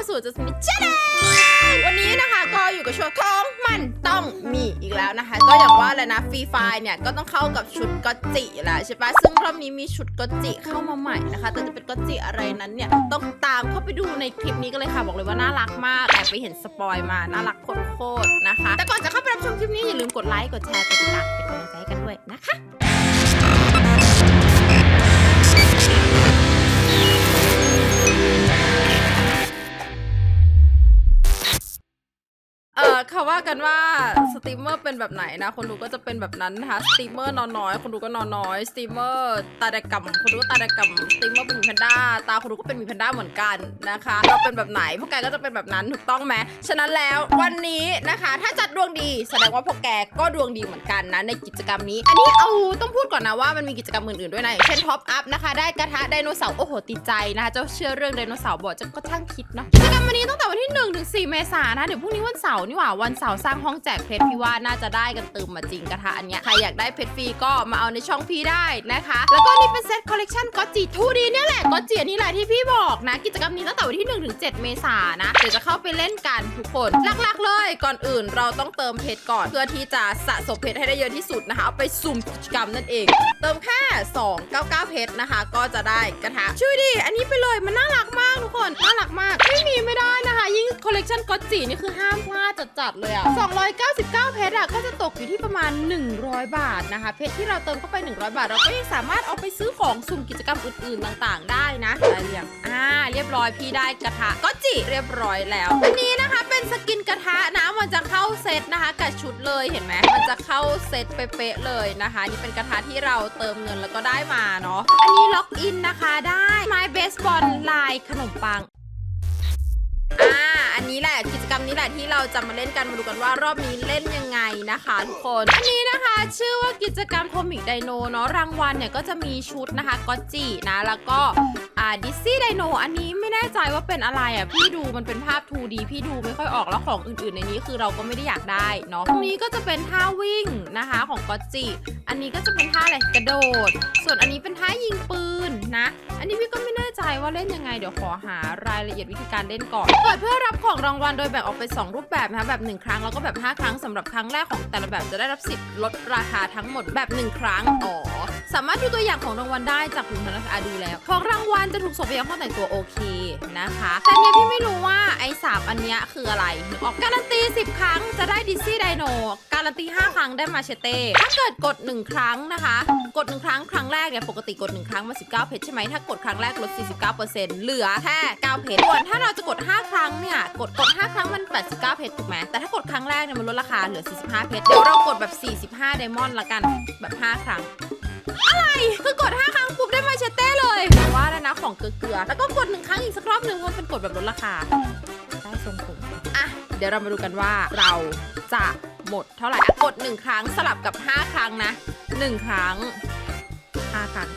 เข้าสู่จัสมิชแนลวันนี้นะคะก็อยู่กับช่วงของมันต้องมีอีกแล้วนะคะ ก็อย่างว่าแหละนะฟรีไฟเนี่ยก็ต้องเข้ากับชุดก็จิอยู่แล้วใช่ปะซึ่งรอบนี้มีชุดก็จิเข้ามาใหม่นะคะ แต่จะเป็นก็จิอะไรนั้นเนี่ยต้องตามเข้าไปดูในคลิปนี้กันเลยค่ะบอกเลยว่าน่ารักมากแอบไปเห็นสปอยมาน่ารักโคตรๆนะคะ แต่ก่อนจะเข้าไปรับชมคลิปนี้อย่าลืมกดไลค์กดแชร์กดติดตามเป็นกำลังใจให้กันด้วยนะคะ เขาว่ากันว่าสตรีมเมอร์เป็นแบบไหนนะ คนดูก็จะเป็นแบบนั้นนะคะ สตรีมเมอร์นอนน้อย คนดูก็นอนน้อย สตรีมเมอร์ตาแดกกำคนดูก็ตาแดกกำสตรีมเมอร์เป็นมีแพนด้า ตาคนดูก็เป็นมีแพนด้าเหมือนกันนะคะ เราเป็นแบบไหนพวกแกก็จะเป็นแบบนั้นถูกต้องไหมฉะนั้นแล้ววันนี้นะคะ ถ้าจัดดวงดีแสดงว่าพวกแกก็ดวงดีเหมือนกันนะในกิจกรรมนี้ อันนี้เอาต้องพูดก่อนนะว่ามันมีกิจกรรมอื่นๆด้วยนะอย่างเช่นท็อปอัพนะคะ ได้กระทะไดโนเสาร์โอ้โหติดใจนะคะเจ้าเชื่อเรื่องไดโนเสาร์บอกจะก็ช่างคิดเนาะกิจกรรมวันนี้ตั้งแต่วันที่1ถึง4เมษายนนะเดี๋ยวพรุ่งนี้วันเสาร์นี่หว่าวันเสาร์สร้างห้องแจกเพชรพี่ว่าน่าจะได้กันเติมมาจริงกระทะอันเนี้ยใครอยากได้เพชรฟรีก็มาเอาในช่องพี่ได้นะคะ แล้วก็นี่เป็นเซตคอลเลกชันก็จีทูดีเนี่ยแหละก็จีนนี้แหละที่พี่บอกนะ กิจกรรมนี้ตั้งแต่วันที่1ถึง7เมษายนนะเดี๋ยวจะเข้าไปเล่นกันทุกคนหลักๆเลย ก่อนอื่นเราต้องเติมเพชรก่อน เพื่อที่จะสะสมเพชรให้ได้เยอะที่สุดนะคะเอาไปสุ่มกิจกรรมนั่นเอง เติมแค่299เพชรนะคะ ก็จะได้กระทะช่วยดิอันนี้ไปเลยมันน่ารักมากทุกคนน่ารักมากไม่มีไม่ได้นะ คะยิ่งคอลเลกชันก็จีนี่คือห้ามพลาดจัดๆเลยอะ299 เพชรอะก็จะตกอยู่ที่ประมาณ 100 บาทนะคะ เพชรที่เราเติมเข้าไป 100 บาท เราก็ยังสามารถเอาไปซื้อของสุ่มกิจกรรมอื่นๆต่างๆ ได้นะได้เรียงอ่าเรียบร้อยพี่ได้กระทะก็จีเรียบร้อยแล้ว อันนี้นะคะเป็นสกินกระทะนะมันจะเข้าเซตนะคะกับชุดเลยเห็นไหมมันจะเข้าเซตเป๊ะๆเลยนะคะนี่เป็นกระทะที่เราเติมเงินแล้วก็ได้มาเนาะอันนี้ล็อกอินนะคะได้ไม้เบสบอลลายขนมปัง อ่า อันนี้แหละกิจกรรมนี้แหละที่เราจะมาเล่นกันมาดูกันว่ารอบนี้เล่นยังไงนะคะทุกคน อันนี้นะคะ ชื่อว่ากิจกรรมโคมิกไดโนเนาะรางวัลเนี่ยก็จะมีชุดนะคะก็จีนะแล้วก็อ่าดิซี่ไดโนอันนี้ไม่แน่ใจว่าเป็นอะไรอะพี่ดูมันเป็นภาพ 2D พี่ดูไม่ค่อยออกแล้วของอื่นๆ ในนี้คือเราก็ไม่ได้อยากได้เนาะตรงนี้ก็จะเป็นท่าวิ่งนะคะของก็จีอันนี้ก็จะเป็นท่าอะไรกระโดด ส่วนอันนี้เป็นท่ายิงปืนนะ อันนี้พี่ก็ ว่าเล่นยังไงเดี๋ยวขอหารายละเอียดวิธีการเล่นก่อนเปิดเพื่อรับของรางวัลโดยแบ่งออกเป็น 2 รูปแบบนะคะแบบ 1 ครั้งแล้วก็แบบ 5 ครั้งสำหรับครั้งแรกของแต่ละแบบจะได้รับสิทธิ์ลดราคาทั้งหมดแบบ 1 ครั้งอ๋อ สามารถดูตัวอย่างของรางวัลได้จากคุณธนาคาดูแล้ว ของรางวัลจะถูกส่งไปยังห้องแต่งตัวโอเคนะคะ แต่เนี่ยพี่ไม่รู้ว่าไอ้สามอันเนี้ยคืออะไรนึกออกการันตี 10 ครั้งจะได้ดิซี่ไดโน การันตี 5 ครั้งได้มาเชเต้ ถ้าเกิดกด 1 ครั้งนะคะ กด 1 ครั้งครั้งแรกเนี่ยปกติกด 1 ครั้งมา 19 เพชรใช่ไหมถ้ากดครั้งแรกลด 49%เหลือแค่9เพชรส่วนถ้าเราจะกด 5 ครั้งเนี่ยกดกด 5 ครั้งมัน 89 เพชรถูกไหมแต่ถ้ากดครั้งแรกเนี่ยมันลดราคาเหลือ 45 เพชรเดี๋ยวเรากดแบบ 45 ไดมอนด์ละกันแบบ 5 ครั้ง อะไรคือกด 5 ครั้งปุ๊บได้มาเชเต้เลยว่าแล้วนะของเกลือๆแล้วก็กด1ครั้งอีกสักรอบหนึ่งเพราะมันเป็นกดแบบลดราคา ได้ทรงผมอะ เดี๋ยวเรามาดูกันว่าเราจะหมดเท่าไหร่อะกด 1 ครั้งสลับกับ 5 ครั้งนะ 1 ครั้ง 5 ครั้ง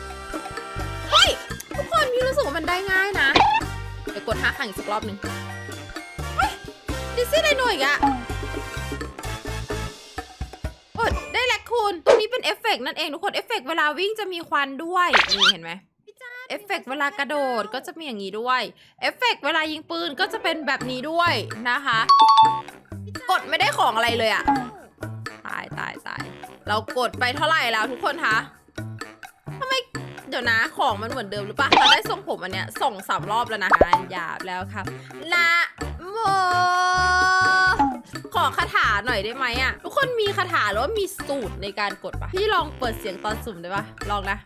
เฮ้ย ทุกคนพี่รู้สึกว่ามันได้ง่ายนะไปกด 5 ครั้งอีกสักรอบหนึ่งเฮ้ยดิซี่ไดโนอีกอะก ดได้แลกคูณตรงนี้เป็นเอฟเฟกต์นั่นเองทุกคนเอฟเฟกต์เวลาวิ่งจะมีควันด้วยนี่เห็นไหมเอฟเฟกต์เวลากระโดดก็จะมีอย่างนี้ด้วยเอฟเฟกต์เวลายิงปืนก็จะเป็นแบบนี้ด้วยนะคะ กดไม่ได้ของอะไรเลยอะตายตายตายเรากดไปเท่าไหร่แล้วทุกคนคะทำไมเดี๋ยวนะของมันเหมือนเดิมหรือปะเราได้ทรงผมอันเนี้ยส่งสามรอบแล้วนะงานหยาบแล้วครับนะโมขอ คาถาหน่อยได้ไหมอะทุกคนมีคาถาหรือว่ามีสูตรในการกดปะพี่ลองเปิดเสียงตอนสุ่มได้ปะลองนะ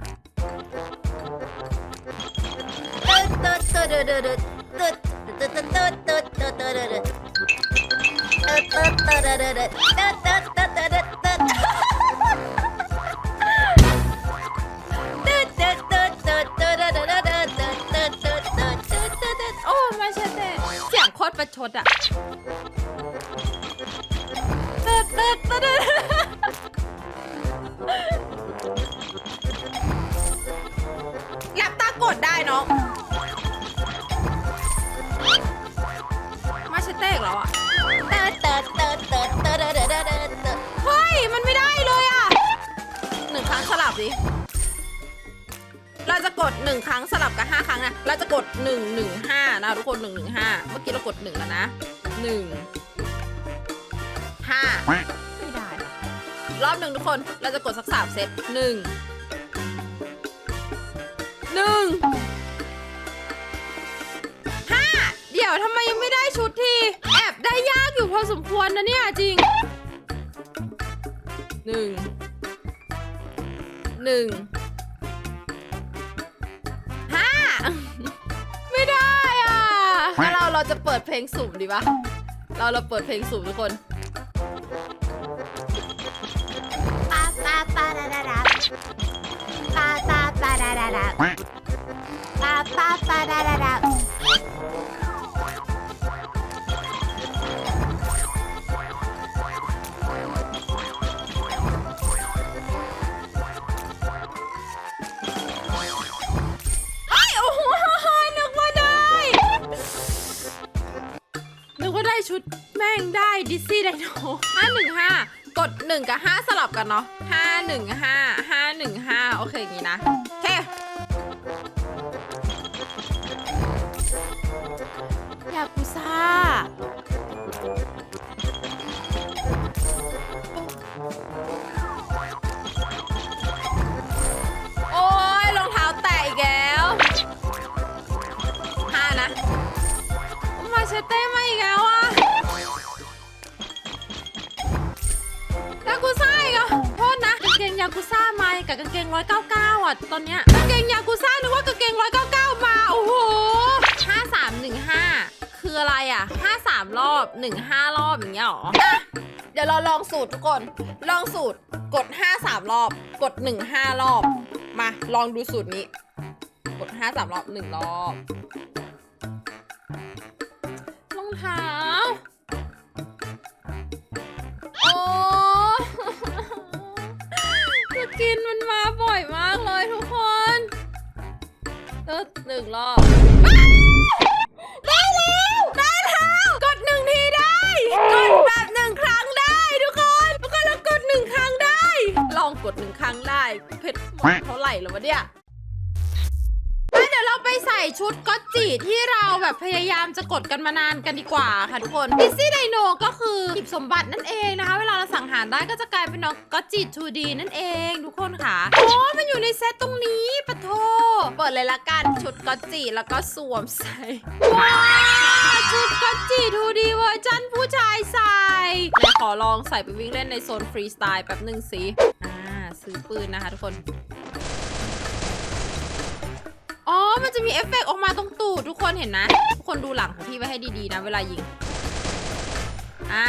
โอ้ม่ใช่เต้เสียงโคตรประชดอะ ติร์ดติร์ดเติร์ดหลับตากดได้เนาะมาเชเต้กแล้วอะเฮ้ย มันไม่ได้เลยอะหนึ่งครั้งสลับดิ เราจะกด1ครั้งสลับกับ5ครั้งนะ เราจะกด1 1 5นะทุกคน1 1 5เมื่อกี้เรากด1แล้วนะ1 5ไม่ได้อะรอบหนึ่งทุกคนเราจะกดสักสามเซตหนึ่งหนึ่งห้าเดี๋ยวทำไมยังไม่ได้ชุดที แอบได้ยากอยู่พอสมควรนะเนี่ยจริงหนึ่งหนึ่งห้าไม่ได้อะงั้นเราเราจะเปิดเพลงสุ่มดีปะเราเราเปิดเพลงสุ่มทุกคน งได้ดิซี่ไดโนห้าหนึ่งห้ากดหนึ่งกับห้าสลับกันเนาะห้าหนึ่งห้าห้าหนึ่งห้าโอเคอย่างนี้นะ กุซ่ามากับกางเกงร้อยเก้าเก้าอะตอนเนี้ยกางเกงยากุซ่านึกว่ากางเกงร้อยเก้าเก้ามาโอ้โหห้าสามหนึ่งห้าคืออะไรอะห้าสามรอบหนึ่งห้ารอบอย่างเงี้ยหรออะเดี๋ยวเราลองสูตรทุกคน ลองสูตรกดห้าสามรอบ กดหนึ่งห้ารอบ มาลองดูสูตรนี้ กดห้าสามรอบหนึ่งรอบรองเท้า กินมันมาบ่อยมากเลยทุกคนเออหนึ่งรอบได้แล้ว ได้แล้ว กดหนึ่งทีได้ กดแบบหนึ่งครั้งได้ทุกคนทุกคนเรากดหนึ่งครั้งได้ ลองกดหนึ่งครั้งได้เพชรหมดเท่าไหร่แล้ววะเนี่ย ใส่ชุดก็จิที่เราแบบพยายามจะกดกันมานานกันดีกว่าค่ะทุกคนดิซี่ไดโนก็คือหยิบสมบัตินั่นเองนะคะ เวลาเราสังหารได้ก็จะกลายเป็นน้องก็อตจิ 2D นั่นเองทุกคนค่ะ โอ้มันอยู่ในเซตตรงนี้ปะโทเปิดเลยละกันชุดก็จิแล้วก็สวมใส่ว้าวชุดก็อตจิ 2D เวอร์ชันผู้ชายใส่เดี๋ยวขอลองใส่ไปวิ่งเล่นในโซนฟรีสไตล์แป๊บหนึ่งสิอ่าซื้อปืนนะคะทุกคน อ๋อ มันจะมีเอฟเฟกต์ออกมาตรงตูดทุกคนเห็นนะ ทุกคนดูหลังของพี่ไว้ให้ดีๆนะ เวลายิง อ่า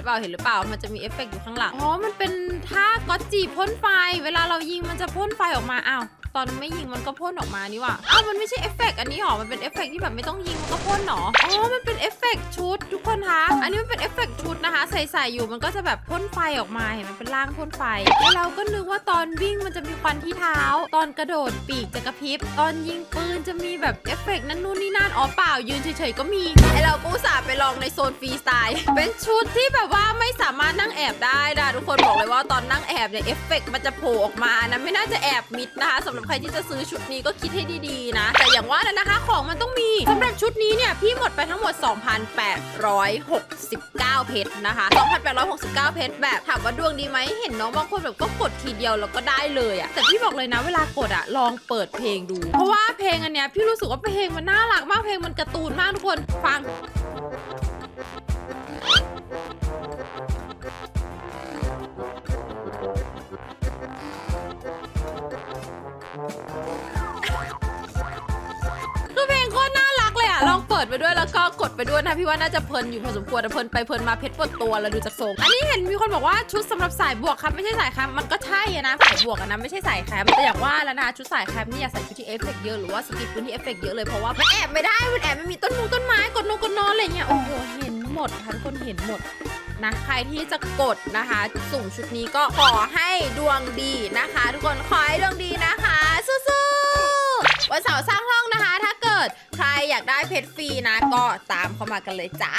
รือเปล่าเห็นหรือเปล่ามันจะมีเอฟเฟกต์อยู่ข้างหลังอ๋อมันเป็นท่าก็อตจีพ่นไฟ เวลาเรายิงมันจะพ่นไฟออกมาอ้าวตอนไม่ยิงมันก็พ่นออกมานี่ว่ะอ้าวมันไม่ใช่เอฟเฟกต์อันนี้หรอ มันเป็นเอฟเฟกต์ที่แบบไม่ต้องยิงมันก็พ่นหรอ อ๋อ มันเป็นเอฟเฟกต์ชุดทุกคนคะ อันนี้มันเป็นเอฟเฟกต์ชุดนะคะ ใส่ๆอยู่มันก็จะแบบพ่นไฟออกมา เห็นมันเป็นร่างพ่นไฟ แล้วเราก็นึกว่าตอนวิ่งมันจะมีควันที่เท้า ตอนกระโดดปีกจะกระพริบ ตอนยิงปืนจะมีแบบเอฟเฟกต์นั่นนู่นนี่นั่น อ๋อเปล่ายืนเฉยๆก็มีไอเราก็อุตส่าห์ไปลองในโซนฟรีสไตล์ เป็นชุดที่แบบว่าไม่สามารถนั่งแอบได้นะทุกคนบอกเลยว่าตอนนั่งแอบเนี่ยเอฟเฟกต์มันจะโผล่ออกมานะไม่น่าจะแอบมิดนะคะสำหรับใครที่จะซื้อชุดนี้ก็คิดให้ดีๆนะ แต่อย่างว่านะนะคะของมันต้องมีสำหรับชุดนี้เนี่ยพี่หมดไปทั้งหมด 2,869 เพชรนะคะ 2,869 เพชรแบบถามว่าดวงดีไหมเห็นน้องบางคนแบบก็กดทีเดียวแล้วก็ได้เลยอะแต่พี่บอกเลยนะเวลากดอะลองเปิดเพลงดู เพราะว่าเพลงอันเนี้ยพี่รู้สึกว่าเพลงมันน่ารักมากเพลงมันการ์ตูนมากทุกคนฟัง ไปด้วยแล้วก็กดไปด้วยนะพี่ว่าน่าจะเพลินอยู่พอสมควรแต่เพลินไปเพลินมาเพชรปวดตัวแล้วดูจากทรงอันนี้เห็นมีคนบอกว่าชุดสำหรับสายบวกครับไม่ใช่สายแคมมันก็ใช่อะนะสายบวกอะนะไม่ใช่สายแคมแต่อย่างว่าแล้วนะชุดสายแคมนี่อย่าใส่ชุดที่เอฟเฟกต์เยอะหรือว่าสกิปพื้นที่เอฟเฟกต์เยอะเลยเพราะว่ามันแอบไม่ได้มันแอบไม่มีต้นมงต้นไม้กดนงกดนอนอะไรเงี้ยโอ้โหเห็นหมดค่ะทุกคนเห็นหมดนะใครที่จะกดนะคะ สุ่มชุดนี้ก็ขอให้ดวงดีนะคะ ทุกคนขอให้ดวงดีากได้เพชรฟรีนะก็ตามเข้ามากันเลยจ้า